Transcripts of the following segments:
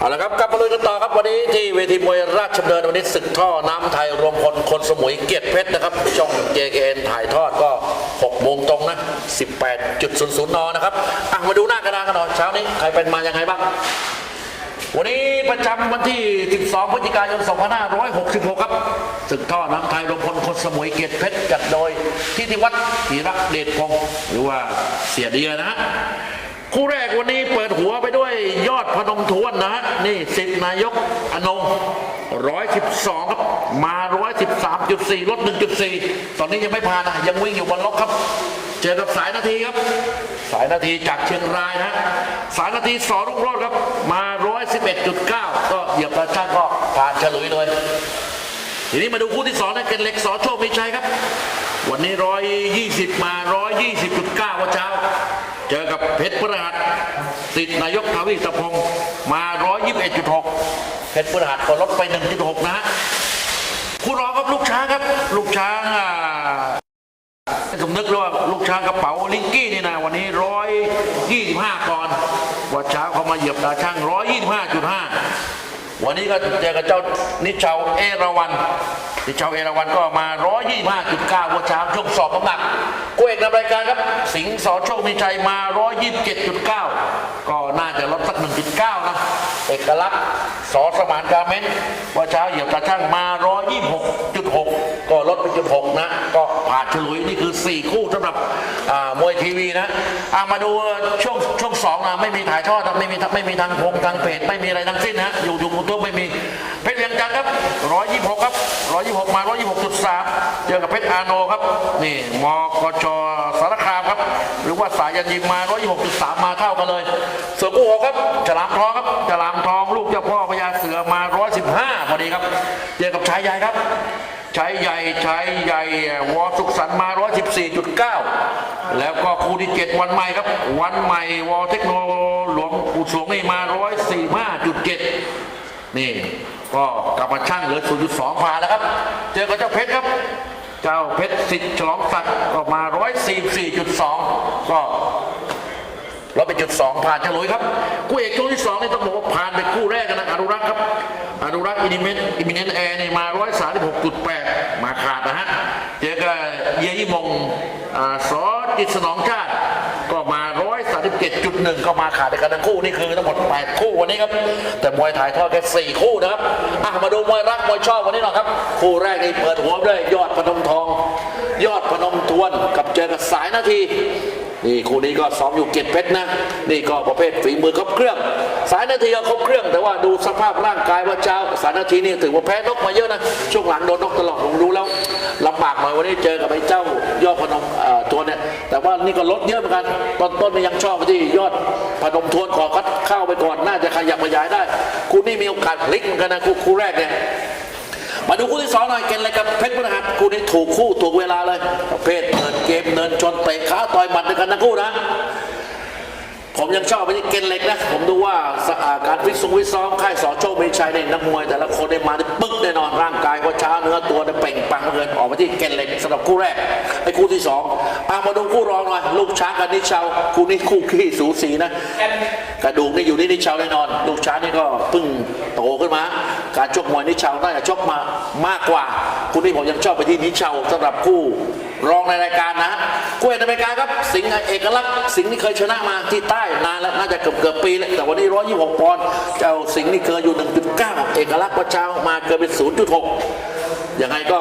เอาละครับกลับมาลุยกันต่อครับวันนี้ที่เวทีมวยราชดำเนินวันนี้ศึกท่อน้ำไทยรวมพลคนสมุยเกียรติเพชรนะครับช่อง JKN ถ่ายทอดก็6โมงตรงนะ 18.00 น นะครับอะมาดูหน้ากระดานกันหน่อยเช้านี้ใครเป็นมายังไงบ้าง วันนี้ประจำวันที่ 12 พฤศจิกายน 2566 ครับศึกท่อน้ำไทยรวมพลคนสมุยเกียรติเพชรจัดโดยทิติวัฒน์ธีระเดชพงศ์หรือว่าเสียเดียนะฮะ คู่แรกวันนี้เปิดหัวไปด้วยยอดพนมทวนนะฮะนี่สิทธินายกอนง112ครับมา113.4ลด1.4ตอนนี้ยังไม่ผ่านนะยังวิ่งอยู่บนล็อกครับเจอกับสายนาทีครับ สายนาทีจากเชียงรายนะสายนาทีสอรุ่งโรจน์ครับ มา111.9ก็เหยียบตาช่างก็ผ่านฉลุยเลย ทีนี้มาดูคู่ที่สองนะเกนเล็กสอโชคมีชัยครับ วันนี้ร้อยยี่สิบมาร้อยยี่สิบจุดเก้าวันเช้า เจอกับเพชรพฤหัสติดนายกทวีตพงศ์มา 121.6 เพชรพฤหัสก็ลดไป 1.6 นะฮะคู่รอครับลูกช้างครับ ลูกช้างอ่าสมนึกเลยว่าลูกช้างกระเป๋าลิงกี้นี่นะวันนี้ 125ปอนด์วัดเช้าเขามาเหยียบตาช่าง 125.5 วันนี้ก็เจอกับเจ้านิชเชาเอราวันนิชเชาเอราวันก็มา 125.9ยี่ห้าจุดเก้าวันเช้าช่วงสอบน้ำหนักกู้เอกนำรายการครับ สิงห์สอโชคมีชัยมา 127.9 ก็น่าจะลดสักหนึ่งจุดเก้านะ เอกลักษณ์ สอสมานการเมนว่าเช้าเหยียบตาช่างมา 126.6 ก็ลดไปจุดหกนะ ก็ผ่านฉลุยนี่คือ 4 คู่สำหรับมวยทีวีนะอะมาดูช่วงช่วงสองนะไม่มีถ่ายทอดไม่มีไม่มีทางพงทางเพจไม่มีอะไรทั้งสิ้นนะอยู่ดูมูทูบไม่มีเพชรเวียงจันทร์ครับ126ครับ126 มา 126.3 เจอกับเพชรอาโนครับ นี่มกชสารคามครับ หรือว่าสายันยิมมา 126.3 มาเท่ากันเลย เส่วนคู่หกครับฉลามทองครับฉลามทองลูกเจ้าพ่อพญาเสือมา 115 พอดีครับ เจอกับชายใหญ่ครับใช้ใหญ่ใช้ใหญ่วอสุขสันมา 114.9 แล้วก็คู่ที่ 7 วันใหม่ครับ วันใหม่วอเทคโนหลวงปู่สวงนี่มา 145.7 นี่ ก็กลับมาช่างเหลือ 0.2ผ่าแล้วครับ เจอกับเจ้าเพชรครับ เจ้าเพชรสิทธิ์ฉลองศักดิ์ก็มา 144.2 ก็เราไปจุดสองผ่านฉลุยครับคู่เอกช่วงที่สองนี่ต้องบอกว่าผ่านไปคู่แรกนะอนุรักษ์ครับอนุรักษ์อินิเมนอิมิเนนแอร์นี่มา136.8มาขาดนะฮะเจอกับเยยี่มงอ่าสอจิตสนองชาติ ก็มา137.1ก็มาขาดในกันทั้งคู่นี่คือทั้งหมด8คู่วันนี้ครับ แต่มวยถ่ายทอดแค่4คู่นะครับอะมาดูมวยรักมวยชอบวันนี้หน่อยครับ คู่แรกนี่เปิดหัวด้วยยอดพนมทอง ยอดพนมทวนกับเจอกับสายนาทีนี่คู่นี้ก็ซ้อมอยู่เก็ดเพชรนะ นี่ก็ประเภทฝีมือครบเครื่อง สายนาทีก็ครบเครื่อง แต่ว่าดูสภาพร่างกายว่าเจ้าสายนาทีนี่ถือว่าแพ้นกมาเยอะนะ ช่วงหลังโดนนกตลอดผมดูแล้วลำบากหน่อยวันนี้เจอกับไอ้เจ้ายอดพนมเอ่อตัวเนี่ยแต่ว่านี่ก็ลดเยอะเหมือนกันตอนต้นนี่ยังชอบที่ยอดพนมทวนขอคัดเข้าไปก่อนน่าจะขยับขยายได้ คู่นี้มีโอกาสพลิกเหมือนกันนะคู่คู่แรกเนี่ย มาดูคู่ที่สองหน่อยเกณฑ์อะไรกับเพชรพุทธหัสคู่นี้ถูกคู่ถูกเวลาเลยประเภทเดินเกมเนินชนเตะขาต่อยหมัดด้วยกันทั้งคู่นะ ผมยังชอบไปที่เกณฑ์เหล็กนะ ผมดูว่าการฟิตซุงฟิซ้อมค่ายสอโชคมีชัยเนี่ยนักมวย แต่ละคนได้มาได้ปึ๊กแน่นอนร่างกายว่าช้าเนื้อตัวได้เป่งปังเหลือเกินออกมาที่เกณฑ์เหล็กสำหรับคู่แรกไอ้คู่ที่สองอะมาดูคู่รองหน่อยลูกช้างกับนิชเชาคู่นี้คู่ขี้สูสีนะกระดูกนี่อยู่ที่นิชเชาแน่นอน ลูกช้างนี่ก็เพิ่งโตขึ้นมา การชกมวยนิชเชาน่าจะชกมามากกว่า คู่นี้ผมยังชอบไปที่นิชเชาสำหรับคู่รองในรายการนะ คู่เอกในรายกาครับ สิงห์เอกลักษณ์สิงห์นี่เคยชนะมาที่ใต้นานแล้วน่าจะเกือบเกือบปีแล้วแต่วันนี้126ปอนด์เจ้าสิงห์นี่เกินอยู่1.9เก้าเอกลักษณ์ว่าเช้ามาเกินเป็น0.6ยังไงก็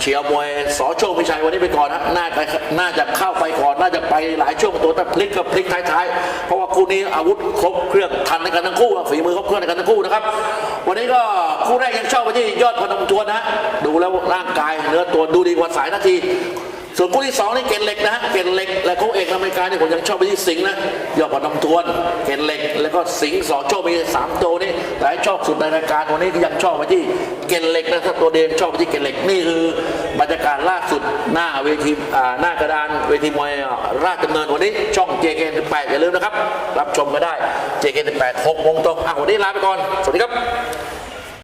เชียร์มวยสอโชคพิชัยวันนี้ไปก่อนนะน่าจะน่าจะเข้าไปก่อน น่าจะไปหลายช่วงตัวแต่พลิกก็พลิกท้ายๆ เพราะว่าคู่นี้อาวุธครบเครื่องทันในกันทั้งคู่ฝีมือครบเครื่องในกันทั้งคู่นะครับ วันนี้ก็คู่แรกยังชอบไปที่ยอดพนมทวนนะ ดูแล้วร่างกายเนื้อตัวดูดีกว่าสายนาที ส่วนคู่ที่สองนี่เกณฑ์เหล็กนะเกณฑ์เหล็ก และคู่เอกอเมริกาเนี่ยผมยังชอบไปที่สิงห์นะยอดพนมทวนเกณฑ์เหล็ก แล้วก็สิงห์สอโชคมีสามตัวนี่แต่ชอบสุดในรายการวันนี้ก็ยังชอบไปที่เกณฑ์เหล็กนะถ้าตัวเดิมชอบไปที่เกณฑ์เหล็กนี่คือบรรยากาศล่าสุดหน้าเวทีหน้ากระดานเวทีมวยราชดำเนินวันนี้ช่อง JK18 อย่าลืมนะครับ รับชมก็ได้ JK18 6โมงตรงอะวันนี้ลาไปก่อน สวัสดีครับ